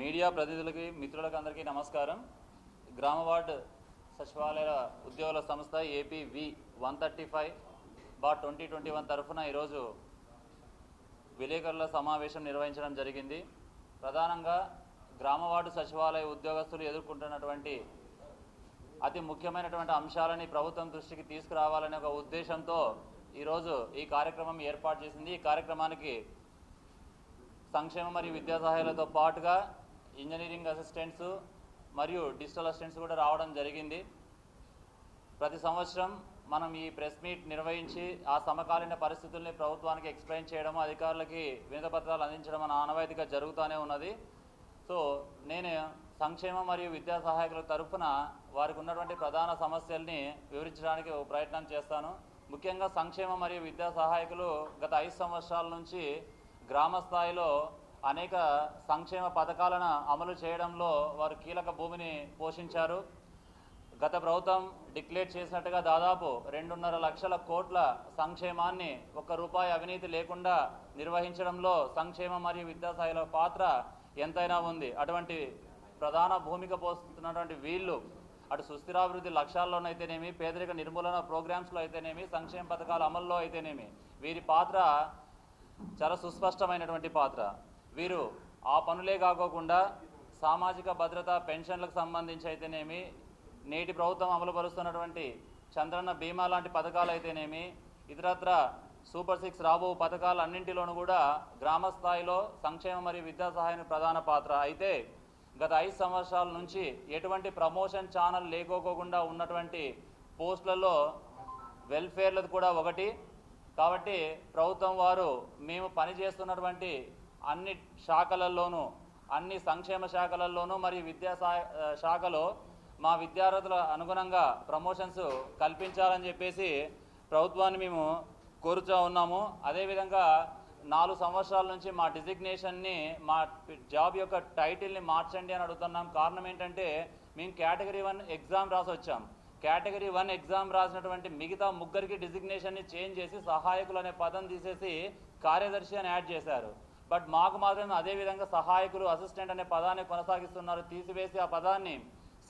Media ప్రతినిధులకి మిత్రులకు అందరికీ నమస్కారం. గ్రామ వార్డు సచివాలయ ఉద్యోగుల సంస్థ AP V one thirty five బా ట్వంటీ ట్వంటీ వన్ తరఫున ఈరోజు విలేకరుల సమావేశం నిర్వహించడం జరిగింది. ప్రధానంగా గ్రామ వార్డు సచివాలయ ఉద్యోగస్తులు ఎదుర్కొంటున్నటువంటి అతి ముఖ్యమైనటువంటి అంశాలని ప్రభుత్వం దృష్టికి తీసుకురావాలనే ఒక ఉద్దేశంతో ఈరోజు ఈ కార్యక్రమం ఏర్పాటు చేసింది. ఈ కార్యక్రమానికి సంక్షేమ మరియు విద్యా సహాయాలతో పాటుగా ఇంజనీరింగ్ అసిస్టెంట్స్ మరియు డిజిటల్ అసిస్టెంట్స్ కూడా రావడం జరిగింది. ప్రతి సంవత్సరం మనం ఈ ప్రెస్ మీట్ నిర్వహించి ఆ సమకాలీన పరిస్థితుల్ని ప్రభుత్వానికి ఎక్స్ప్లెయిన్ చేయడం అధికారులకి వినతపత్రాలు అందించడం అన్న ఆనవాయితీగా జరుగుతూనే ఉన్నది. సో నేను సంక్షేమ మరియు విద్యా సహాయకుల తరఫున వారికి ఉన్నటువంటి ప్రధాన సమస్యల్ని వివరించడానికి ప్రయత్నం చేస్తాను. ముఖ్యంగా సంక్షేమ మరియు విద్యా సహాయకులు గత ఐదు సంవత్సరాల నుంచి గ్రామ స్థాయిలో అనేక సంక్షేమ పథకాలను అమలు చేయడంలో వారు కీలక భూమిని పోషించారు. గత ప్రభుత్వం డిక్లేర్ చేసినట్టుగా దాదాపు రెండున్నర లక్షల కోట్ల సంక్షేమాన్ని ఒక్క రూపాయి అవినీతి లేకుండా నిర్వహించడంలో సంక్షేమ మరియు విద్యాసాయిల పాత్ర ఎంతైనా ఉంది. అటువంటి ప్రధాన భూమిక పోస్తున్నటువంటి వీళ్ళు అటు సుస్థిరాభివృద్ధి లక్ష్యాల్లోనైతేనేమి పేదరిక నిర్మూలన ప్రోగ్రామ్స్లో అయితేనేమి సంక్షేమ పథకాల అమల్లో అయితేనేమి వీరి పాత్ర చాలా సుస్పష్టమైనటువంటి పాత్ర. వీరు ఆ పనులే కాకోకుండా సామాజిక భద్రత పెన్షన్లకు సంబంధించి అయితేనేమి నేటి ప్రభుత్వం అమలుపరుస్తున్నటువంటి చంద్రన్న బీమా లాంటి పథకాలు అయితేనేమి ఇతరత్ర సూపర్ సిక్స్ రాబో పథకాలన్నింటిలోనూ కూడా గ్రామ స్థాయిలో సంక్షేమ మరియు విద్యా సహాయం ప్రధాన పాత్ర. అయితే గత ఐదు సంవత్సరాల నుంచి ఎటువంటి ప్రమోషన్ ఛానల్ లేకోకుండా ఉన్నటువంటి పోస్టులలో వెల్ఫేర్లది కూడా ఒకటి. కాబట్టి ప్రభుత్వం వారు మేము పనిచేస్తున్నటువంటి అన్ని శాఖలలోనూ అన్ని సంక్షేమ శాఖలలోనూ మరియు విద్యా సా- శాఖలో మా విద్యార్థుల అనుగుణంగా ప్రమోషన్స్ కల్పించాలని చెప్పేసి ప్రభుత్వాన్ని మేము కోరుతూ ఉన్నాము. అదేవిధంగా నాలుగు సంవత్సరాల నుంచి మా డిజిగ్నేషన్ని మా జాబ్ యొక్క టైటిల్ని మార్చండి అని అడుగుతున్నాం. కారణం ఏంటంటే మేము కేటగిరీ వన్ ఎగ్జామ్ రాసి వచ్చాం. కేటగిరీ వన్ ఎగ్జామ్ రాసినటువంటి మిగతా ముగ్గురికి డిజిగ్నేషన్ని చేంజ్ చేసి సహాయకులు అనే పదం తీసేసి కార్యదర్శి అని యాడ్ చేశారు. బట్ మాకు మాత్రం అదే విధంగా సహాయకులు అసిస్టెంట్ అనే పదాన్ని కొనసాగిస్తున్నారు. తీసివేసి ఆ పదాన్ని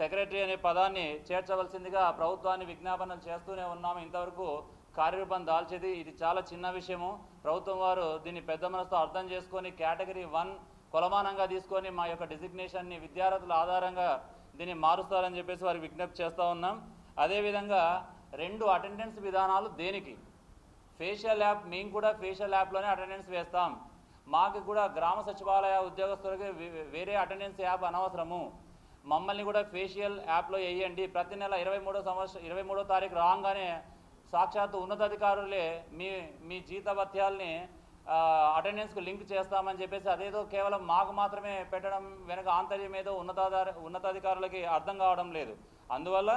సెక్రటరీ అనే పదాన్ని చేర్చవలసిందిగా ప్రభుత్వాన్ని విజ్ఞాపనలు చేస్తూనే ఉన్నాము. ఇంతవరకు కార్యరూపం దాల్చేది ఇది చాలా చిన్న విషయము. ప్రభుత్వం వారు దీన్ని పెద్ద మనసుతో అర్థం చేసుకొని కేటగిరీ వన్ కొలమానంగా తీసుకొని మా యొక్క డిజిగ్నేషన్ని విద్యార్థుల ఆధారంగా దీన్ని మారుస్తారని చెప్పేసి వారికి విజ్ఞప్తి చేస్తూ ఉన్నాం. అదేవిధంగా రెండు అటెండెన్స్ విధానాలు దేనికి? ఫేషియల్ యాప్ మేము కూడా ఫేషియల్ యాప్లోనే అటెండెన్స్ వేస్తాం. మాకు కూడా గ్రామ సచివాలయ ఉద్యోగస్తులకి వేరే అటెండెన్స్ యాప్ అనవసరము. మమ్మల్ని కూడా ఫేషియల్ యాప్లో వేయండి ప్రతి నెల ఇరవై మూడో సంవత్సరం ఇరవై మూడో తారీఖు రాగానే సాక్షాత్తు ఉన్నతాధికారులే మీ మీ జీతభత్యాల్ని అటెండెన్స్కు లింక్ చేస్తామని చెప్పేసి అదేదో కేవలం మాకు మాత్రమే పెట్టడం వెనక ఆంతర్యం ఏదో ఉన్నతాధార ఉన్నతాధికారులకి అర్థం కావడం లేదు. అందువల్ల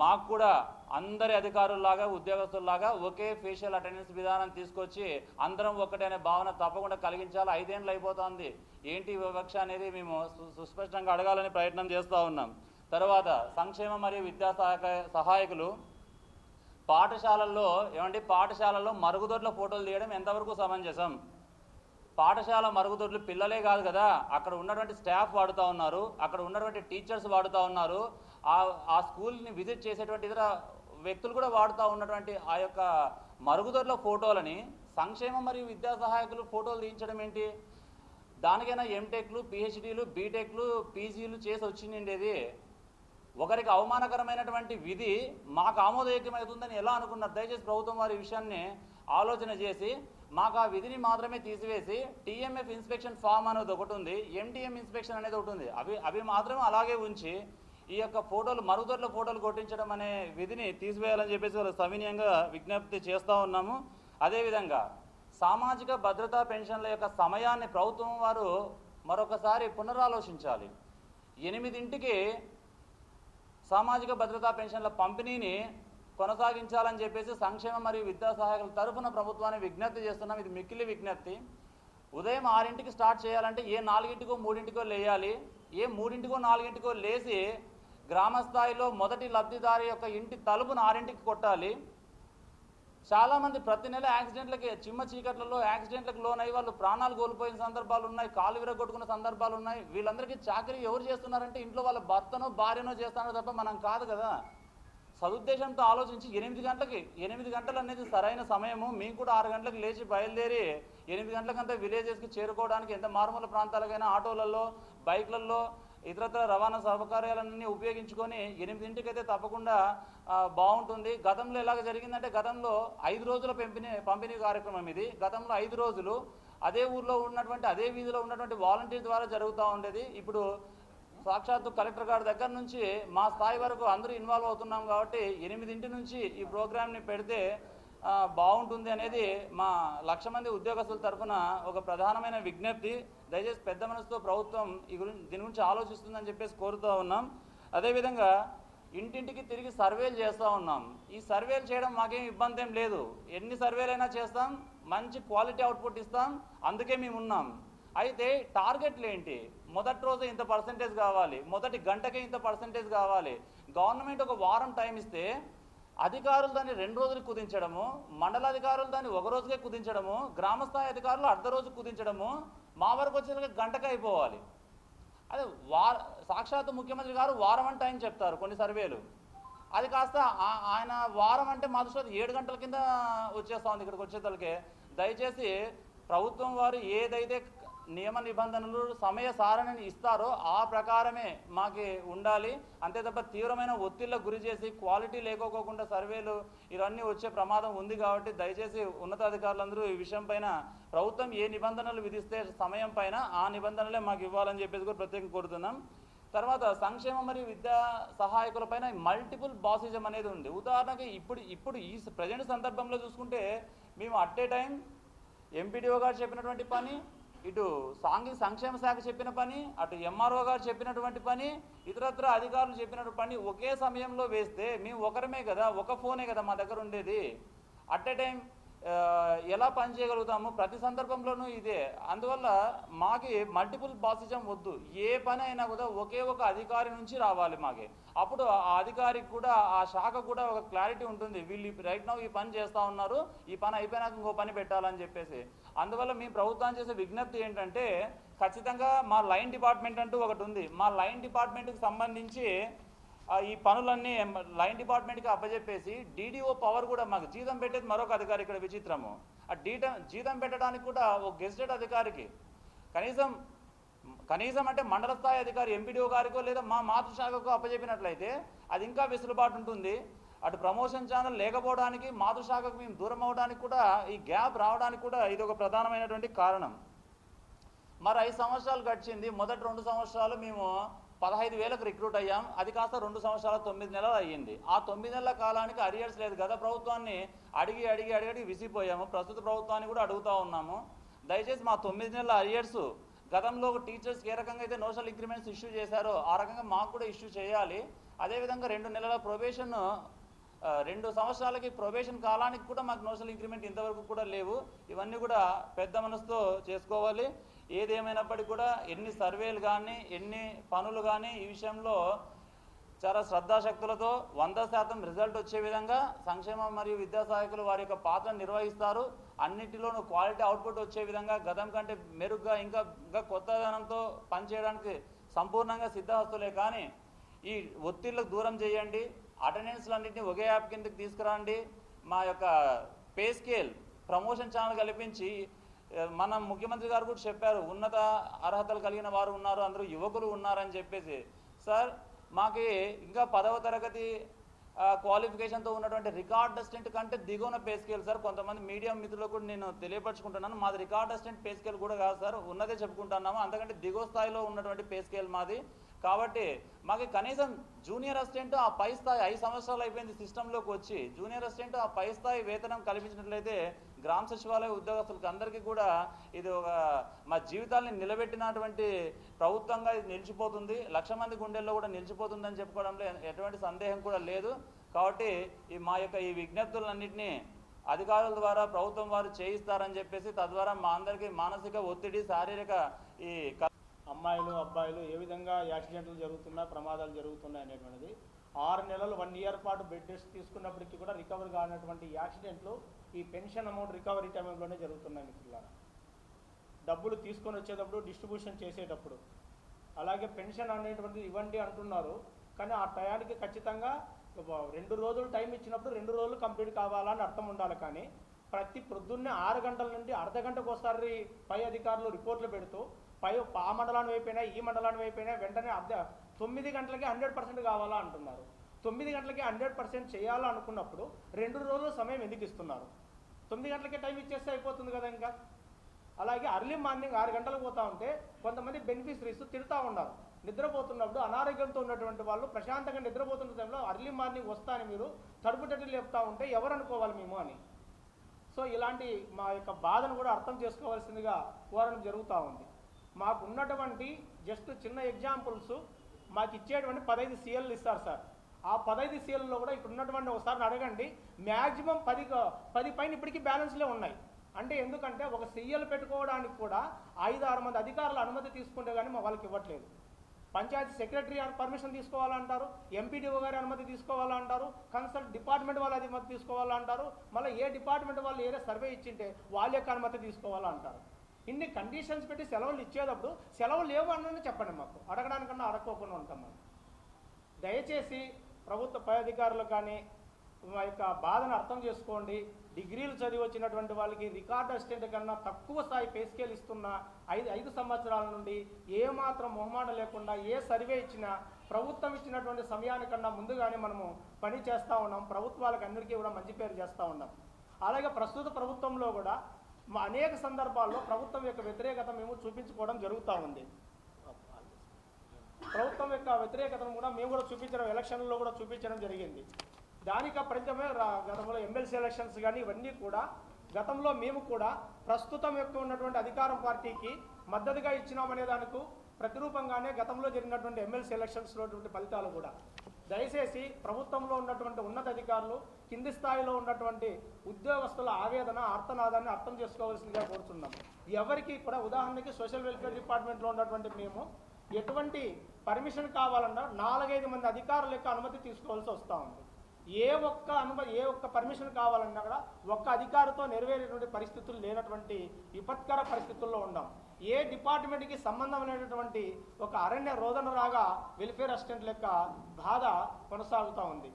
మాకు కూడా అందరి అధికారుల్లాగా ఉద్యోగస్తుల్లాగా ఒకే ఫేషియల్ అటెండెన్స్ విధానం తీసుకొచ్చి అందరం ఒక్కటే అనే భావన తప్పకుండా కలిగించాలి. ఐదేళ్ళు అయిపోతుంది. ఏంటి వివక్ష అనేది మేము సుస్పష్టంగా అడగాలని ప్రయత్నం చేస్తూ ఉన్నాం. తర్వాత సంక్షేమ మరియు విద్యా సహాయక సహాయకులు పాఠశాలల్లో ఏమంటే పాఠశాలల్లో మరుగుదొడ్ల ఫోటోలు తీయడం ఎంతవరకు సమంజసం? పాఠశాల మరుగుదొడ్లు పిల్లలే కాదు కదా. అక్కడ ఉన్నటువంటి స్టాఫ్ వాడుతూ ఉన్నారు. అక్కడ ఉన్నటువంటి టీచర్స్ వాడుతూ ఉన్నారు. ఆ ఆ స్కూల్ని విజిట్ చేసేటువంటి ఇతర వ్యక్తులు కూడా వాడుతూ ఉన్నటువంటి ఆ యొక్క మరుగుదొడ్ల ఫోటోలని సంక్షేమ మరియు విద్యా సహాయకులు ఫోటోలు తీయించడం ఏంటి? దానికైనా ఎంటెక్లు పిహెచ్డీలు బీటెక్లు పీజీలు చేసి వచ్చిండేది ఒకరికి అవమానకరమైనటువంటి విధి మాకు ఆమోదయోగ్యమవుతుందని ఎలా అనుకున్నారు? దయచేసి ప్రభుత్వం వారి విషయాన్ని ఆలోచన చేసి మాకు ఆ విధిని మాత్రమే తీసివేసి టీఎంఎఫ్ ఇన్స్పెక్షన్ ఫామ్ అనేది ఒకటి ఉంది. ఎంటీఎం ఇన్స్పెక్షన్ అనేది ఒకటి ఉంది. అవి అవి మాత్రమే అలాగే ఉంచి ఈ యొక్క ఫోటోలు మరుగుదొడ్ల ఫోటోలు కొట్టించడం అనే విధిని తీసివేయాలని చెప్పేసి వాళ్ళు సవినీయంగా విజ్ఞప్తి చేస్తూ ఉన్నాము. అదేవిధంగా సామాజిక భద్రతా పెన్షన్ల యొక్క సమయాన్ని ప్రభుత్వం వారు మరొకసారి పునరాలోచించాలి. ఎనిమిదింటికి సామాజిక భద్రతా పెన్షన్ల పంపిణీని కొనసాగించాలని చెప్పేసి సంక్షేమ మరియు విద్యా సహాయకుల తరఫున ప్రభుత్వాన్ని విజ్ఞప్తి చేస్తున్నాం. ఇది మిక్కిలి విజ్ఞప్తి. ఉదయం ఆరింటికి స్టార్ట్ చేయాలంటే ఏ నాలుగింటికో మూడింటికో లేయాలి. ఏ మూడింటికో నాలుగింటికో లేచి గ్రామ స్థాయిలో మొదటి లబ్ధిదారి యొక్క ఇంటి తలుపును ఆరింటికి కొట్టాలి. చాలామంది ప్రతి నెల యాక్సిడెంట్లకి చిమ్మ చీకట్లలో యాక్సిడెంట్లకు లోన్ అయ్యి వాళ్ళు ప్రాణాలు కోల్పోయిన సందర్భాలు ఉన్నాయి కాలు విరగొట్టుకున్న సందర్భాలు ఉన్నాయి. వీళ్ళందరికీ చాకరీ ఎవరు చేస్తున్నారంటే ఇంట్లో వాళ్ళ భర్తనో భార్యనో చేస్తున్నారో తప్ప మనం కాదు కదా. సదుద్దేశంతో ఆలోచించి ఎనిమిది గంటలకి ఎనిమిది గంటలు అనేది సరైన సమయము. మేము కూడా ఆరు గంటలకు లేచి బయలుదేరి ఎనిమిది గంటలకంతా విలేజెస్కి చేరుకోవడానికి ఎంత మారుమూల ప్రాంతాలకైనా ఆటోలలో బైక్లలో ఇతరత్ర రవాణా సౌకర్యాలన్నీ ఉపయోగించుకొని ఎనిమిదింటికి అయితే తప్పకుండా బాగుంటుంది. గతంలో ఎలాగ జరిగిందంటే గతంలో ఐదు రోజుల పంపిణీ పంపిణీ కార్యక్రమం ఇది. గతంలో ఐదు రోజులు అదే ఊర్లో ఉన్నటువంటి అదే వీధిలో ఉన్నటువంటి వాలంటీర్ ద్వారా జరుగుతూ ఉండేది. ఇప్పుడు సాక్షాత్తు కలెక్టర్ గారి దగ్గర నుంచి మా స్థాయి వరకు అందరూ ఇన్వాల్వ్ అవుతున్నాం కాబట్టి ఎనిమిదింటి నుంచి ఈ ప్రోగ్రామ్ని పెడితే బాగుంటుంది అనేది మా లక్ష మంది ఉద్యోగస్తుల తరఫున ఒక ప్రధానమైన విజ్ఞప్తి. దయచేసి పెద్ద మనసుతో ప్రభుత్వం ఈ గురించి దీని గురించి ఆలోచిస్తుందని చెప్పేసి కోరుతూ ఉన్నాం. అదేవిధంగా ఇంటింటికి తిరిగి సర్వేలు చేస్తూ ఉన్నాం. ఈ సర్వేలు చేయడం మాకేం ఇబ్బంది ఏం లేదు. ఎన్ని సర్వేలైనా చేస్తాం మంచి క్వాలిటీ అవుట్పుట్ ఇస్తాం అందుకే మేము ఉన్నాం. అయితే టార్గెట్లు ఏంటి? మొదటి రోజు ఇంత పర్సంటేజ్ కావాలి మొదటి గంటకే ఇంత పర్సంటేజ్ కావాలి. గవర్నమెంట్ ఒక వారం టైం ఇస్తే అధికారులు దాన్ని రెండు రోజులు కుదించడము మండల అధికారులు దాన్ని ఒక రోజుకే కుదించడము గ్రామస్థాయి అధికారులు అర్ధ రోజు కుదించడము మా వరకు వచ్చేసరికి గంటకే అయిపోవాలి. అదే వార సాక్షాత్తు ముఖ్యమంత్రి గారు వారం అంటే ఆయన చెప్తారు కొన్ని సర్వేలు. అది కాస్త ఆ- ఆయన వారం అంటే మా దృష్టిలో ఏడు గంటల కింద వచ్చేస్తా ఉంది ఇక్కడికి వచ్చేసరికి. దయచేసి ప్రభుత్వం వారు ఏదైతే నియమ నిబంధనలు సమయ సారణని ఇస్తారో ఆ ప్రకారమే మాకి ఉండాలి. అంతే తప్ప తీవ్రమైన ఒత్తిళ్ళకు గురి చేసి క్వాలిటీ లేకపోకుండా సర్వేలు ఇవన్నీ వచ్చే ప్రమాదం ఉంది కాబట్టి దయచేసి ఉన్నతాధికారులందరూ ఈ విషయం పైన ప్రభుత్వం ఏ నిబంధనలు విధిస్తే సమయం పైన ఆ నిబంధనలే మాకు ఇవ్వాలని చెప్పేసి కూడా ప్రత్యేకంగా కోరుతున్నాం. తర్వాత సంక్షేమ మరియు విద్యా సహాయకుల పైన మల్టిపుల్ బాసిజం అనేది ఉంది. ఉదాహరణకి ఇప్పుడు ఇప్పుడు ఈ ప్రజెంట్ సందర్భంలో చూసుకుంటే మేము అట్ ఏ టైం ఎంపీడీఓ గారు చెప్పినటువంటి పని ఇటు సాంఘిక సంక్షేమ శాఖ చెప్పిన పని అటు ఎంఆర్ఓ గారు చెప్పినటువంటి పని ఇతరత్ర అధికారులు చెప్పినటువంటి పని ఒకే సమయంలో వేస్తే మేము ఒకరమే కదా ఒక ఫోనే కదా మా దగ్గర ఉండేది. అట్ ఎ టైం ఎలా పని చేయగలుగుతాము? ప్రతి సందర్భంలోనూ ఇదే. అందువల్ల మాకి మల్టిపుల్ బాసిజం వద్దు. ఏ పని అయినా కూడా ఒకే ఒక అధికారి నుంచి రావాలి మాకి. అప్పుడు ఆ అధికారికి కూడా ఆ శాఖ కూడా ఒక క్లారిటీ ఉంటుంది. వీళ్ళు రైట్ నౌ ఈ పని చేస్తూ ఉన్నారు. ఈ పని అయిపోయినాక ఇంకో పని పెట్టాలని చెప్పేసి. అందువల్ల మీ ప్రభుత్వం చేసే విజ్ఞప్తి ఏంటంటే ఖచ్చితంగా మా లైన్ డిపార్ట్మెంట్ అంటూ ఒకటి ఉంది. మా లైన్ డిపార్ట్మెంట్కి సంబంధించి ఈ పనులన్నీ లైన్ డిపార్ట్మెంట్కి అప్పజెప్పేసి డీడీఓ పవర్ కూడా మాకు జీతం పెట్టేది మరొక అధికారి ఇక్కడ విచిత్రము. ఆ డీట జీతం పెట్టడానికి కూడా ఒక గెజిటెడ్ అధికారికి. కనీసం కనీసం అంటే మండల స్థాయి అధికారి ఎంపీడీఓ గారికో లేదా మా మాతృశాఖకు అప్పజెప్పినట్లయితే అది ఇంకా వెసులుబాటు ఉంటుంది. అటు ప్రమోషన్ ఛానల్ లేకపోవడానికి మాతృశాఖకు మేము దూరం అవడానికి కూడా ఈ గ్యాప్ రావడానికి కూడా ఇది ఒక ప్రధానమైనటువంటి కారణం. మరి ఐదు సంవత్సరాలు గడిచింది. మొదటి రెండు సంవత్సరాలు మేము పదహైదు వేలకు రిక్రూట్ అయ్యాం. అది కాస్త రెండు సంవత్సరాల తొమ్మిది నెలలు అయ్యింది. ఆ తొమ్మిది నెలల కాలానికి అరియర్స్ లేదు గత ప్రభుత్వాన్ని అడిగి అడిగి అడిగి అడిగి విసిపోయాము ప్రస్తుత ప్రభుత్వాన్ని కూడా అడుగుతూ ఉన్నాము. దయచేసి మా తొమ్మిది నెలల అరియర్స్ గతంలో టీచర్స్కి ఏ రకంగా అయితే నోషల్ ఇంక్రిమెంట్స్ ఇష్యూ చేశారో ఆ రకంగా మాకు కూడా ఇష్యూ చేయాలి. అదేవిధంగా రెండు నెలల ప్రొబేషన్ రెండు సంవత్సరాలకి ప్రొబేషన్ కాలానికి కూడా మాకు నోషనల్ ఇంక్రిమెంట్ ఇంతవరకు కూడా లేవు. ఇవన్నీ కూడా పెద్ద మనసుతో చేసుకోవాలి. ఏదేమైనప్పటికీ కూడా ఎన్ని సర్వేలు కానీ ఎన్ని పనులు కానీ ఈ విషయంలో చాలా శ్రద్ధాశక్తులతో వంద శాతం రిజల్ట్ వచ్చే విధంగా సంక్షేమ మరియు విద్యా సహాయకులు వారి యొక్క పాత్ర నిర్వహిస్తారు. అన్నిటిలోనూ క్వాలిటీ అవుట్పుట్ వచ్చే విధంగా గతం కంటే మెరుగ్గా ఇంకా ఇంకా కొత్తదనంతో పనిచేయడానికి సంపూర్ణంగా సిద్ధహస్తులే. కానీ ఈ ఒత్తిళ్ళకు దూరం చేయండి. అటెండెన్స్లన్నింటినీ ఒకే యాప్ కిందకి తీసుకురండి. మా యొక్క పే స్కేల్ ప్రమోషన్ ఛానల్ కల్పించి మన ముఖ్యమంత్రి గారు కూడా చెప్పారు ఉన్నత అర్హతలు కలిగిన వారు ఉన్నారు అందరూ యువకులు ఉన్నారని చెప్పేసి. సార్ మాకు ఇంకా పదవ తరగతి క్వాలిఫికేషన్తో ఉన్నటువంటి రికార్డ్ అసిస్టెంట్ కంటే దిగువన పే స్కేల్ సార్. కొంతమంది మీడియా మిత్రులకు కూడా నేను తెలియపరచుకుంటున్నాను. మాది రికార్డ్ అసిస్టెంట్ పే స్కేల్ కూడా కాదు సార్. ఉన్నదే చెప్పుకుంటున్నాము. అంతకంటే దిగువ స్థాయిలో ఉన్నటువంటి పే స్కేల్ మాది. కాబట్టి మాకు కనీసం జూనియర్ అసిస్టెంట్ ఆ పై స్థాయి ఐదు సంవత్సరాలు అయిపోయింది సిస్టంలోకి వచ్చి జూనియర్ అసిస్టెంట్ ఆ పై స్థాయి వేతనం కల్పించినట్లయితే గ్రామ సచివాలయ ఉద్యోగస్తులకు అందరికీ కూడా ఇది ఒక మా జీవితాల్ని నిలబెట్టినటువంటి ప్రభుత్వంగా ఇది నిలిచిపోతుంది. లక్ష మంది గుండెల్లో కూడా నిలిచిపోతుందని చెప్పుకోవడంలో ఎటువంటి సందేహం కూడా లేదు. కాబట్టి ఈ మా యొక్క ఈ విజ్ఞప్తులన్నింటినీ అధికారుల ద్వారా ప్రభుత్వం వారు చేయిస్తారని చెప్పేసి తద్వారా మా అందరికీ మానసిక ఒత్తిడి శారీరక ఈ క- అమ్మాయిలు అబ్బాయిలు ఏ విధంగా యాక్సిడెంట్లు జరుగుతున్నా ప్రమాదాలు జరుగుతున్నాయి అనేటువంటిది. ఆరు నెలలు వన్ ఇయర్ పాటు బెడ్ రెస్ట్ తీసుకున్నప్పటికీ కూడా రికవర్ కానటువంటి యాక్సిడెంట్లు ఈ పెన్షన్ అమౌంట్ రికవరీ టైంలోనే జరుగుతున్నాయి మిత్రులారా. డబ్బులు తీసుకొని వచ్చేటప్పుడు డిస్ట్రిబ్యూషన్ చేసేటప్పుడు. అలాగే పెన్షన్ అనేటువంటిది ఇవ్వండి అంటున్నారు. కానీ ఆ టయానికి ఖచ్చితంగా రెండు రోజులు టైం ఇచ్చినప్పుడు రెండు రోజులు కంప్లీట్ కావాలని అర్థం ఉండాలి కానీ ప్రతి ప్రొద్దున్నే ఆరు గంటల నుండి అర్ధ గంటకు ఒకసారి పై అధికారులు రిపోర్ట్లు పెడుతూ పై ఆ మండలాన్ని అయిపోయినా ఈ మండలాన్ని అయిపోయినా వెంటనే అర్ధ తొమ్మిది గంటలకి హండ్రెడ్ పర్సెంట్ కావాలా అంటున్నారు. తొమ్మిది గంటలకి హండ్రెడ్ పర్సెంట్ చేయాలనుకున్నప్పుడు రెండు రోజులు సమయం ఎందుకు ఇస్తున్నారు? తొమ్మిది గంటలకే టైం ఇచ్చేస్తే అయిపోతుంది కదా ఇంకా. అలాగే అర్లీ మార్నింగ్ ఆరు గంటలకు పోతా ఉంటే కొంతమంది బెనిఫిషరీస్ తిడతా ఉన్నారు. నిద్రపోతున్నప్పుడు అనారోగ్యంతో ఉన్నటువంటి వాళ్ళు ప్రశాంతంగా నిద్రపోతున్న టైంలో అర్లీ మార్నింగ్ వస్తాను మీరు తడుపుటట్టు లేపుతా ఉంటే ఎవరు అనుకోవాలి మేము అని. సో ఇలాంటి మా యొక్క బాధను కూడా అర్థం చేసుకోవాల్సిందిగా కోరడం జరుగుతూ ఉంది. మాకు ఉన్నటువంటి జస్ట్ చిన్న ఎగ్జాంపుల్స్ మాకు ఇచ్చేటువంటి పదహైదు సీఎల్లు ఇస్తారు సార్. ఆ పదహైదు సీఎల్లో కూడా ఇప్పుడు ఉన్నటువంటి ఒకసారి అడగండి. మ్యాక్సిమం పది పది పైన ఇప్పటికీ బ్యాలెన్స్లే ఉన్నాయి. అంటే ఎందుకంటే ఒక సీఎల్ పెట్టుకోవడానికి కూడా ఐదు ఆరు మంది అధికారుల అనుమతి తీసుకుంటే కానీ మా వాళ్ళకి ఇవ్వట్లేదు. పంచాయతీ సెక్రటరీ పర్మిషన్ తీసుకోవాలంటారు ఎంపీడీఓ గారి అనుమతి తీసుకోవాలంటారు కన్సల్ట్ డిపార్ట్మెంట్ వాళ్ళ అనుమతి తీసుకోవాలంటారు మళ్ళీ ఏ డిపార్ట్మెంట్ వాళ్ళు ఏదో సర్వే ఇచ్చింటే వాళ్ళ యొక్క అనుమతి తీసుకోవాలంటారు. ఇన్ని కండిషన్స్ పెట్టి సెలవులు ఇచ్చేటప్పుడు సెలవులు లేవు అన్నది చెప్పండి మాకు. అడగడానికన్నా అడగకోకుండా ఉంటాం మనం. దయచేసి ప్రభుత్వ పై అధికారులు కానీ మా యొక్క బాధను అర్థం చేసుకోండి. డిగ్రీలు చదివి వచ్చినటువంటి వాళ్ళకి రికార్డ్ అసిస్టెంట్ కన్నా తక్కువ స్థాయి పే స్కేల్ ఇస్తున్న ఐదు ఐదు సంవత్సరాల నుండి ఏమాత్రం మొహమాట లేకుండా ఏ సర్వే ఇచ్చినా ప్రభుత్వం ఇచ్చినటువంటి సమయానికన్నా ముందుగానే మనము పని చేస్తూ ఉన్నాం. ప్రభుత్వాలకు అందరికీ కూడా మంచి పేరు చేస్తూ ఉన్నాం. అలాగే ప్రస్తుత ప్రభుత్వంలో కూడా అనేక సందర్భాల్లో ప్రభుత్వం యొక్క వ్యతిరేకత మేము చూపించుకోవడం జరుగుతూ ఉంది. ప్రభుత్వం యొక్క వ్యతిరేకతను కూడా మేము కూడా చూపించడం ఎలక్షన్లో కూడా చూపించడం జరిగింది. దానికి ఫలితమే రా- గతంలో ఎమ్మెల్సీ ఎలక్షన్స్ కానీ ఇవన్నీ కూడా గతంలో మేము కూడా ప్రస్తుతం యొక్క ఉన్నటువంటి అధికారం పార్టీకి మద్దతుగా ఇచ్చినామనే దానికి ప్రతిరూపంగానే గతంలో జరిగినటువంటి ఎమ్మెల్సీ ఎలక్షన్స్లో ఫలితాలు కూడా దయచేసి ప్రభుత్వంలో ఉన్నటువంటి ఉన్నత అధికారులు కింది స్థాయిలో ఉన్నటువంటి ఉద్యోగస్తుల ఆవేదన ఆర్తనాదాన్ని అర్థం చేసుకోవాల్సిందిగా కోరుతున్నాం ఎవరికి కూడా ఉదాహరణకి సోషల్ వెల్ఫేర్ డిపార్ట్మెంట్లో ఉన్నటువంటి మేము ఎటువంటి పర్మిషన్ కావాలన్నా నాలుగైదు మంది అధికారుల యొక్క అనుమతి తీసుకోవాల్సి వస్తూ ఉంది. ఏ ఒక్క అనుమతి ఏ ఒక్క పర్మిషన్ కావాలన్నా కూడా ఒక్క అధికారితో నెరవేరేటువంటి పరిస్థితులు లేనటువంటి విపత్కర పరిస్థితుల్లో ఉన్నాం. ఏ డిపార్ట్మెంట్కి సంబంధం లేనటువంటి ఒక అరణ్య రోదన రాగా వెల్ఫేర్ అసిస్టెంట్ లెక్క బాధ కొనసాగుతూ ఉంది.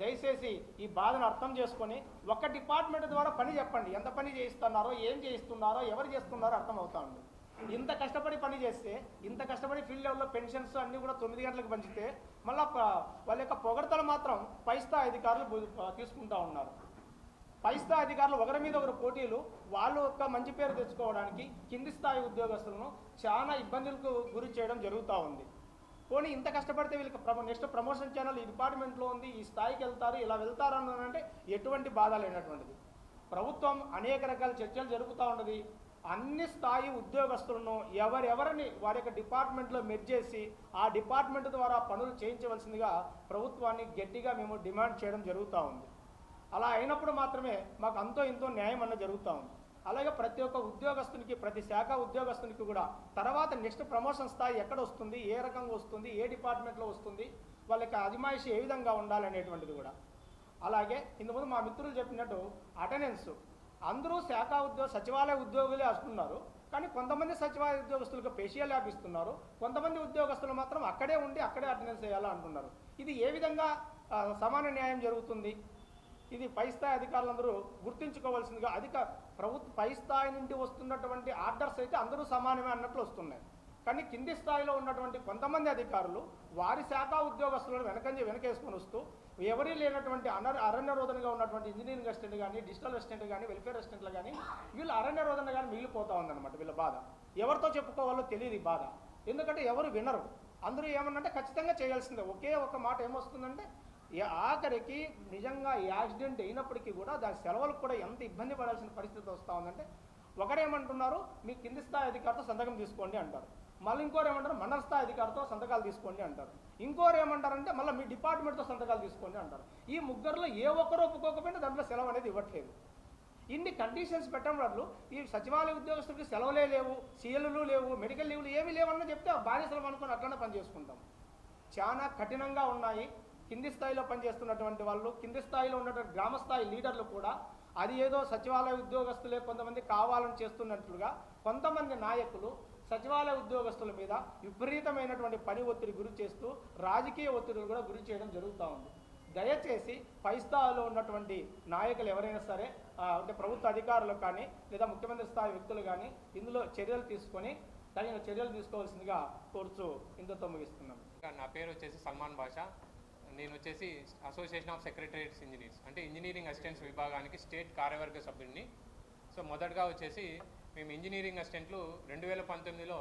దయచేసి ఈ బాధను అర్థం చేసుకొని ఒక డిపార్ట్మెంట్ ద్వారా పని చెప్పండి. ఎంత పని చేయిస్తున్నారో ఏం చేయిస్తున్నారో ఎవరు చేస్తున్నారో అర్థం అవుతా ఉంది. ఇంత కష్టపడి పని చేస్తే ఇంత కష్టపడి ఫీల్డ్ లెవెల్లో పెన్షన్స్ అన్నీ కూడా తొమ్మిది గంటలకు పంచితే మళ్ళీ వాళ్ళ యొక్క పొగడతలు మాత్రం పై స్థాయి అధికారులు తీసుకుంటూ తీసుకుంటా ఉన్నారు. పై స్థాయి అధికారులు ఒకరి మీద ఒకరు పోటీలు వాళ్ళు యొక్క మంచి పేరు తెచ్చుకోవడానికి కింది స్థాయి ఉద్యోగస్తులను చాలా ఇబ్బందులకు గురి చేయడం జరుగుతూ ఉంది. పోనీ ఇంత కష్టపడితే వీళ్ళకి ప్రమో నెక్స్ట్ ప్రమోషన్ ఛానల్ ఈ డిపార్ట్మెంట్లో ఉంది ఈ స్థాయికి వెళ్తారు ఇలా వెళ్తారు అంటే ఎటువంటి బాధ లేనటువంటిది. ప్రభుత్వం అనేక రకాల చర్చలు జరుగుతూ ఉన్నది. అన్ని స్థాయి ఉద్యోగస్తులను ఎవరెవరిని వారి యొక్క డిపార్ట్మెంట్లో మెర్జేసి ఆ డిపార్ట్మెంట్ ద్వారా పనులు చేయించవలసిందిగా ప్రభుత్వాన్ని గట్టిగా మేము డిమాండ్ చేయడం జరుగుతూ ఉంది. అలా అయినప్పుడు మాత్రమే మాకు అంతో ఇంతో న్యాయం అన్న జరుగుతూ ఉంది. అలాగే ప్రతి ఒక్క ఉద్యోగస్తునికి ప్రతి శాఖ ఉద్యోగస్తునికి కూడా తర్వాత నెక్స్ట్ ప్రమోషన్ స్థాయి ఎక్కడ వస్తుంది ఏ రకంగా వస్తుంది ఏ డిపార్ట్మెంట్లో వస్తుంది వాళ్ళకి అజమాయిషి ఏ విధంగా ఉండాలనేటువంటిది కూడా. అలాగే ఇంతకుముందు మా మిత్రులు చెప్పినట్టు అటెండెన్స్. అందరూ శాఖ ఉద్యోగ సచివాలయ ఉద్యోగులే వస్తున్నారు కానీ కొంతమంది సచివాలయ ఉద్యోగస్తులకు పేషియల్ యాప్ ఇస్తున్నారు. కొంతమంది ఉద్యోగస్తులు మాత్రం అక్కడే ఉండి అక్కడే అటెండెన్స్ చేయాలా అంటున్నారు ఇది ఏ విధంగా సమాన న్యాయం జరుగుతుంది? ఇది పై స్థాయి అధికారులందరూ గుర్తించుకోవాల్సిందిగా అధిక ప్రభుత్వ పై స్థాయి నుండి వస్తున్నటువంటి ఆర్డర్స్ అయితే అందరూ సమానమే అన్నట్లు వస్తున్నాయి. కానీ కింది స్థాయిలో ఉన్నటువంటి కొంతమంది అధికారులు వారి శాఖ ఉద్యోగస్తులను వెనకంజ వెనకేసుకొని వస్తూ ఎవరీ లేనటువంటి అనర్ అరణ్య రోదనగా ఉన్నటువంటి ఇంజనీరింగ్ అసిస్టెంట్ కానీ డిజిటల్ అసిస్టెంట్ కానీ వెల్ఫేర్ అసిస్టెంట్లు కానీ వీళ్ళు అరణ్య రోధన కానీ మిగిలిపోతూ ఉందన్నమాట వీళ్ళ బాధ. ఎవరితో చెప్పుకోవాలో తెలియదు ఈ బాధ. ఎందుకంటే ఎవరు వినరు. అందరూ ఏమన్నంటే ఖచ్చితంగా చేయాల్సిందే. ఒకే ఒక మాట ఏమొస్తుందంటే ఆఖరికి నిజంగా ఈ యాక్సిడెంట్ అయినప్పటికీ కూడా దాని సెలవులకు కూడా ఎంత ఇబ్బంది పడాల్సిన పరిస్థితి వస్తూ ఉందంటే ఒకరేమంటున్నారు మీ కింది స్థాయి అధికారితో సంతకం తీసుకోండి అంటారు. మళ్ళీ ఇంకోరు ఏమంటారు మండల స్థాయి అధికారితో సంతకాలు తీసుకోండి అంటారు. ఇంకోరు ఏమంటారంటే మళ్ళీ మీ డిపార్ట్మెంట్తో సంతకాలు తీసుకోండి అంటారు. ఈ ముగ్గురులో ఏ ఒక్కరు ఒప్పుకోకపోయినా దాంట్లో సెలవు అనేది ఇవ్వట్లేదు. ఇన్ని కండిషన్స్ పెట్టడం వాళ్ళు ఈ సచివాలయ ఉద్యోగస్తులకి సెలవులే లేవు సీఎల్లు లేవు మెడికల్ లీవ్లు ఏమీ లేవన్నా చెప్తే బాధ్యతలు అనుకుని అట్లనే పని చేసుకుంటాం. చాలా కఠినంగా ఉన్నాయి. కింది స్థాయిలో పనిచేస్తున్నటువంటి వాళ్ళు కింది స్థాయిలో ఉన్నటువంటి గ్రామ స్థాయి లీడర్లు కూడా అది ఏదో సచివాలయ ఉద్యోగస్తులే కొంతమంది కావాలని చేస్తున్నట్లుగా కొంతమంది నాయకులు సచివాలయ ఉద్యోగస్తుల మీద విపరీతమైనటువంటి పని ఒత్తిడి గురి చేస్తూ రాజకీయ ఒత్తిడిలు కూడా గురి చేయడం జరుగుతూ ఉంది. దయచేసి పై స్థాయిలో ఉన్నటువంటి నాయకులు ఎవరైనా సరే అంటే ప్రభుత్వ అధికారులు కానీ లేదా ముఖ్యమంత్రి స్థాయి వ్యక్తులు కానీ ఇందులో చర్యలు తీసుకొని తగిన చర్యలు తీసుకోవాల్సిందిగా కోరుచు ఇంతతో ముగిస్తున్నాం. నా పేరు వచ్చేసి సల్మాన్ బాషా. నేను వచ్చేసి అసోసియేషన్ ఆఫ్ సెక్రటరియట్స్ ఇంజనీర్స్ అంటే ఇంజనీరింగ్ అసిస్టెంట్స్ విభాగానికి స్టేట్ కార్యవర్గ సభ్యుడిని. సో మొదటగా వచ్చేసి మేము ఇంజనీరింగ్ అసిస్టెంట్లు రెండు వేల పంతొమ్మిదిలో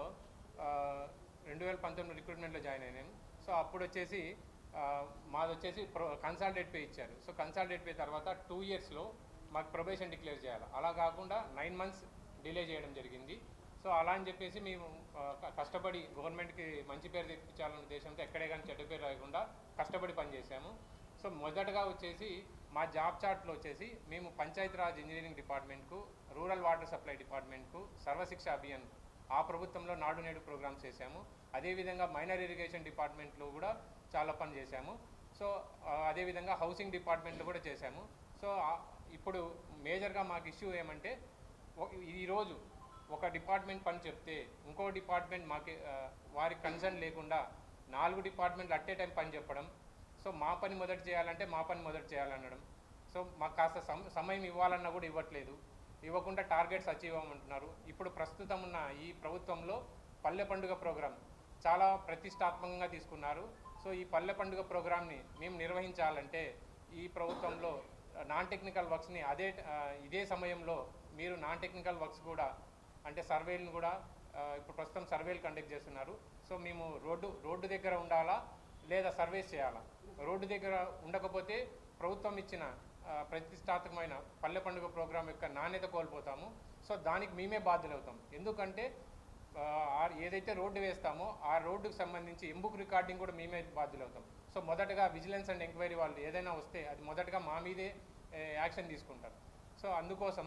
రెండు వేల పంతొమ్మిది రిక్రూట్మెంట్లో జాయిన్ అయినాను సో అప్పుడు వచ్చేసి మాది వచ్చేసి ప్రో కన్సాల్టేట్ పే ఇచ్చారు. సో కన్సాల్టేట్ పే తర్వాత టూ ఇయర్స్లో మాకు ప్రొబేషన్ డిక్లేర్ చేయాలి. అలా కాకుండా నైన్ మంత్స్ డిలే చేయడం జరిగింది. సో అలా అని చెప్పేసి మేము కష్టపడి గవర్నమెంట్కి మంచి పేరు తెప్పించాలన్న ఉద్దేశంతో ఎక్కడే కానీ చెడ్డ పేరు రాకుండా కష్టపడి పనిచేసాము సో మొదటగా వచ్చేసి మా జాబ్ చార్ట్లో వచ్చేసి మేము పంచాయతీరాజ్ ఇంజనీరింగ్ డిపార్ట్మెంట్కు రూరల్ వాటర్ సప్లై డిపార్ట్మెంట్కు సర్వశిక్ష అభియాన్ ఆ ప్రభుత్వంలో నాడు నేడు ప్రోగ్రామ్స్ చేశాము. అదేవిధంగా మైనర్ ఇరిగేషన్ డిపార్ట్మెంట్లో కూడా చాలా పని చేశాము. సో అదేవిధంగా హౌసింగ్ డిపార్ట్మెంట్లో కూడా చేశాము. సో ఇప్పుడు మేజర్గా మాకు ఇష్యూ ఏమంటే ఈరోజు ఒక డిపార్ట్మెంట్ పని చెప్తే ఇంకో డిపార్ట్మెంట్ మాకు వారి కన్సర్న్ లేకుండా నాలుగు డిపార్ట్మెంట్లు అట్టే టైం పని చెప్పడం. సో మా పని మొదటి చేయాలంటే మా పని మొదటి చేయాలనడం. సో మాకు కాస్త సమ సమయం ఇవ్వాలన్నా కూడా ఇవ్వట్లేదు. ఇవ్వకుండా టార్గెట్స్ అచీవ్ అవ్వమంటున్నారు. ఇప్పుడు ప్రస్తుతం ఉన్న ఈ ప్రభుత్వంలో పల్లె పండుగ ప్రోగ్రాం చాలా ప్రతిష్టాత్మకంగా తీసుకున్నారు. సో ఈ పల్లె పండుగ ప్రోగ్రామ్ని మేము నిర్వహించాలంటే ఈ ప్రభుత్వంలో నాన్ టెక్నికల్ వర్క్స్ని అదే ఇదే సమయంలో మీరు నాన్ టెక్నికల్ వర్క్స్ కూడా అంటే సర్వేలను కూడా ఇప్పుడు ప్రస్తుతం సర్వేలు కండక్ట్ చేస్తున్నారు. సో మేము రోడ్డు రోడ్డు దగ్గర ఉండాలా లేదా సర్వేస్ చేయాలా? రోడ్డు దగ్గర ఉండకపోతే ప్రభుత్వం ఇచ్చిన ప్రతిష్టాత్మకమైన పల్లె పండుగ ప్రోగ్రాం యొక్క నాణ్యత కోల్పోతాము. సో దానికి మేమే బాధ్యులవుతాం ఎందుకంటే ఆ, ఏదైతే రోడ్డు వేస్తామో ఆ రోడ్డుకు సంబంధించి ఎంబుక్ రికార్డింగ్ కూడా మేమే బాధ్యులవుతాం సో మొదటగా విజిలెన్స్ అండ్ ఎంక్వైరీ వాళ్ళు ఏదైనా వస్తే అది మొదటగా మా మీదే యాక్షన్ తీసుకుంటారు. సో అందుకోసం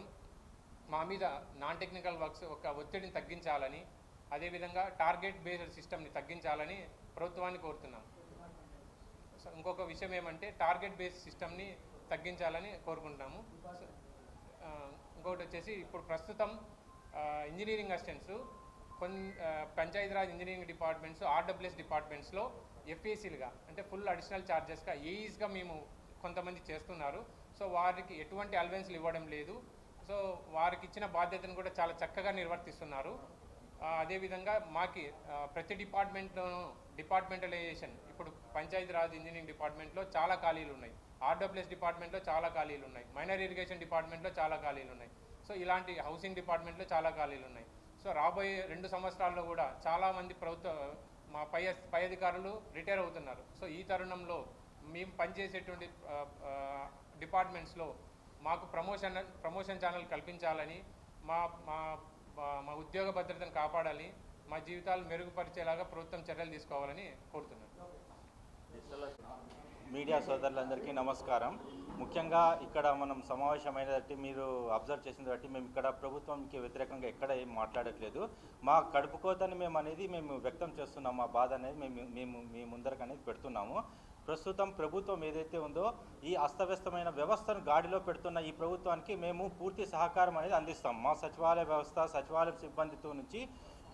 మా మీద నాన్ టెక్నికల్ వర్క్స్ ఒక ఒత్తిడిని తగ్గించాలని అదేవిధంగా టార్గెట్ బేస్డ్ సిస్టమ్ని తగ్గించాలని ప్రభుత్వాన్ని కోరుతున్నాం. సో ఇంకొక విషయం ఏమంటే టార్గెట్ బేస్డ్ సిస్టమ్ని తగ్గించాలని కోరుకుంటున్నాము. ఇంకొకటి వచ్చేసి ఇప్పుడు ప్రస్తుతం ఇంజనీరింగ్ అసిస్టెంట్స్ కొన్ని పంచాయతీరాజ్ ఇంజనీరింగ్ డిపార్ట్మెంట్స్ ఆర్డబ్ల్యూఎస్ డిపార్ట్మెంట్స్లో ఎఫ్ఏసీలుగా అంటే ఫుల్ అడిషనల్ ఛార్జెస్గా ఏఈస్గా మేము కొంతమంది చేస్తున్నారు. సో వారికి ఎటువంటి అలవెన్స్లు ఇవ్వడం లేదు. సో వారికి ఇచ్చిన బాధ్యతను కూడా చాలా చక్కగా నిర్వర్తిస్తున్నారు. అదేవిధంగా మాకి ప్రతి డిపార్ట్మెంట్లోనూ డిపార్ట్మెంటలైజేషన్ ఇప్పుడు పంచాయతీరాజ్ ఇంజనీరింగ్ డిపార్ట్మెంట్లో చాలా ఖాళీలు ఉన్నాయి ఆర్డబ్ల్యూఎస్ డిపార్ట్మెంట్లో చాలా ఖాళీలు ఉన్నాయి మైనర్ ఇరిగేషన్ డిపార్ట్మెంట్లో చాలా ఖాళీలు ఉన్నాయి సో ఇలాంటి హౌసింగ్ డిపార్ట్మెంట్లో చాలా ఖాళీలు ఉన్నాయి సో రాబోయే రెండు సంవత్సరాల్లో కూడా చాలామంది ప్రభుత్వ మా పై పై అధికారులు రిటైర్ అవుతున్నారు. సో ఈ తరుణంలో మేము పనిచేసేటువంటి డిపార్ట్మెంట్స్లో మాకు ప్రమోషన్ ప్రమోషన్ ఛానల్ కల్పించాలని మా మా మా- ఉద్యోగ భద్రతను కాపాడాలి మా జీవితాలు మెరుగుపరిచేలాగా ప్రభుత్వం చర్యలు తీసుకోవాలని కోరుతున్నాను. మీడియా సోదరులందరికీ నమస్కారం. ముఖ్యంగా ఇక్కడ మనం సమావేశమైన బట్టి మీరు అబ్జర్వ్ చేసిన బట్టి మేము ఇక్కడ ప్రభుత్వంకి వ్యతిరేకంగా ఎక్కడ ఏం మాట్లాడట్లేదు. మా కడుపు కోతని మేము అనేది మేము వ్యక్తం చేస్తున్నాం మా బాధ అనేది మేము మేము మీ ముందరకు అనేది పెడుతున్నాము. ప్రస్తుతం ప్రభుత్వం ఏదైతే ఉందో ఈ అస్తవ్యస్తమైన వ్యవస్థను గాడిలో పెడుతున్న ఈ ప్రభుత్వానికి మేము పూర్తి సహకారం అనేది అందిస్తాం. మా సచివాలయ వ్యవస్థ సచివాలయం సిబ్బందితో నుంచి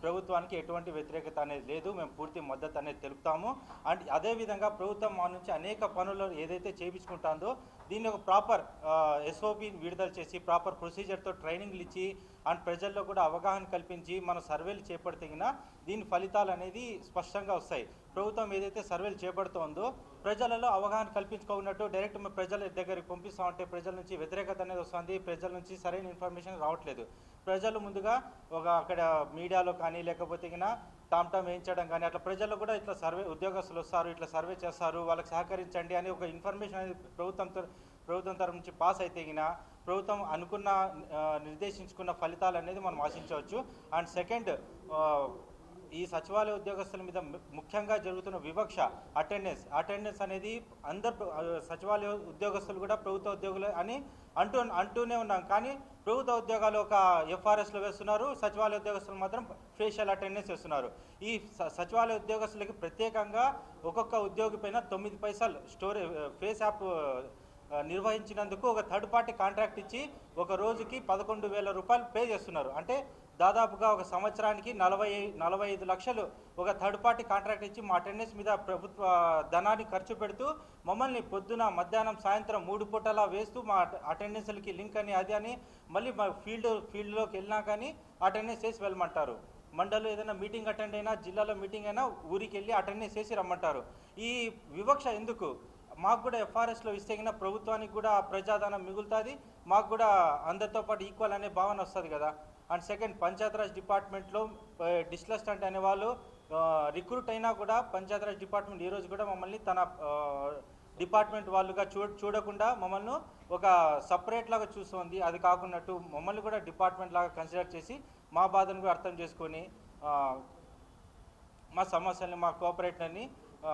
ప్రభుత్వానికి ఎటువంటి వ్యతిరేకత అనేది లేదు. మేము పూర్తి మద్దతు అనేది తెలుపుతాము. అండ్ అదేవిధంగా ప్రభుత్వం మా నుంచి అనేక పనులు ఏదైతే చేయించుకుంటుందో దీన్ని ఒక ప్రాపర్ ఎస్ఓపి విడుదల చేసి ప్రాపర్ ప్రొసీజర్తో ట్రైనింగ్లు ఇచ్చి అండ్ ప్రజల్లో కూడా అవగాహన కల్పించి మన సర్వేలు చేపడితేగిన దీని ఫలితాలు అనేది స్పష్టంగా వస్తాయి. ప్రభుత్వం ఏదైతే సర్వేలు చేపడుతోందో ప్రజలలో అవగాహన కల్పించుకున్నట్టు డైరెక్ట్ మేము ప్రజల దగ్గరికి పంపిస్తూ ఉంటే ప్రజల నుంచి వ్యతిరేకత అనేది వస్తుంది ప్రజల నుంచి సరైన ఇన్ఫర్మేషన్ రావట్లేదు. ప్రజలు ముందుగా ఒక అక్కడ మీడియాలో కానీ లేకపోతే గిన టామ్ టామ్ వేయించడం కానీ అట్లా ప్రజలు కూడా ఇట్లా సర్వే ఉద్యోగస్తులు వస్తారు ఇట్లా సర్వే చేస్తారు వాళ్ళకి సహకరించండి అని ఒక ఇన్ఫర్మేషన్ అనేది ప్రభుత్వం తర- ప్రభుత్వం తరఫు నుంచి పాస్ అయితే ప్రభుత్వం అనుకున్న నిర్దేశించుకున్న ఫలితాలు అనేది మనం ఆశించవచ్చు. అండ్ సెకండ్ ఈ సచివాలయ ఉద్యోగస్తుల మీద ముఖ్యంగా జరుగుతున్న వివక్ష అటెండెన్స్ అటెండెన్స్ అనేది అందరు సచివాలయ ఉద్యోగస్తులు కూడా ప్రభుత్వ ఉద్యోగులు అని అంటూ అంటూనే ఉన్నాం. కానీ ప్రభుత్వ ఉద్యోగాలు ఒక ఎఫ్ఆర్ఎస్లో వేస్తున్నారు సచివాలయ ఉద్యోగస్తులు మాత్రం ఫేషియల్ అటెండెన్స్ వేస్తున్నారు. ఈ సచివాలయ ఉద్యోగస్తులకి ప్రత్యేకంగా ఒక్కొక్క ఉద్యోగి పైన తొమ్మిది పైసలు స్టోరే ఫేస్ యాప్ నిర్వహించినందుకు ఒక థర్డ్ పార్టీ కాంట్రాక్ట్ ఇచ్చి ఒక రోజుకి పదకొండు వేల రూపాయలు పే చేస్తున్నారు. అంటే దాదాపుగా ఒక సంవత్సరానికి నలభై నలభై ఐదు లక్షలు ఒక థర్డ్ పార్టీ కాంట్రాక్ట్ ఇచ్చి మా అటెండెన్స్ మీద ప్రభుత్వ ధనాన్ని ఖర్చు పెడుతూ మమ్మల్ని పొద్దున మధ్యాహ్నం సాయంత్రం మూడు పూటలా వేస్తూ మా అటెండెన్స్లకి లింక్ అని అది అని మళ్ళీ మా ఫీల్డ్ ఫీల్డ్లోకి వెళ్ళినా కానీ అటెండెన్స్ చేసి వెళ్ళమంటారు. మండలం ఏదైనా మీటింగ్ అటెండ్ అయినా జిల్లాలో మీటింగ్ అయినా ఊరికి వెళ్ళి అటెండెన్స్ చేసి రమ్మంటారు. ఈ వివక్ష ఎందుకు? మాకు కూడా ఎఫ్ఆర్ఎస్లో ఇస్తే గిన ప్రభుత్వానికి కూడా ప్రజాధనం మిగులుతుంది. మాకు కూడా అందరితో పాటు ఈక్వల్ అనే భావన వస్తుంది కదా. అండ్ సెకండ్ పంచాయతీరాజ్ డిపార్ట్మెంట్లో డిస్లెస్ట్ అనే వాళ్ళు రిక్రూట్ అయినా కూడా పంచాయతీరాజ్ డిపార్ట్మెంట్ ఈరోజు కూడా మమ్మల్ని తన డిపార్ట్మెంట్ వాళ్ళుగా చూ చూడకుండా మమ్మల్ని ఒక సపరేట్ లాగా చూస్తుంది. అది కాకున్నట్టు మమ్మల్ని కూడా డిపార్ట్మెంట్ లాగా కన్సిడర్ చేసి మా బాధను కూడా అర్థం చేసుకొని మా సమస్యల్ని మా కోఆపరేటర్ని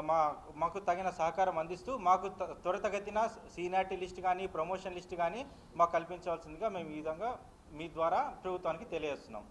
మా మాకు తగిన సహకారం అందిస్తూ మాకు త- త్వరితగతిన సీనియారిటీ లిస్ట్ కానీ ప్రమోషన్ లిస్ట్ కానీ మాకు కల్పించవలసిందిగా మేము ఈ విధంగా మీ ద్వారా ప్రభుత్వానికి తెలియజేస్తున్నాం.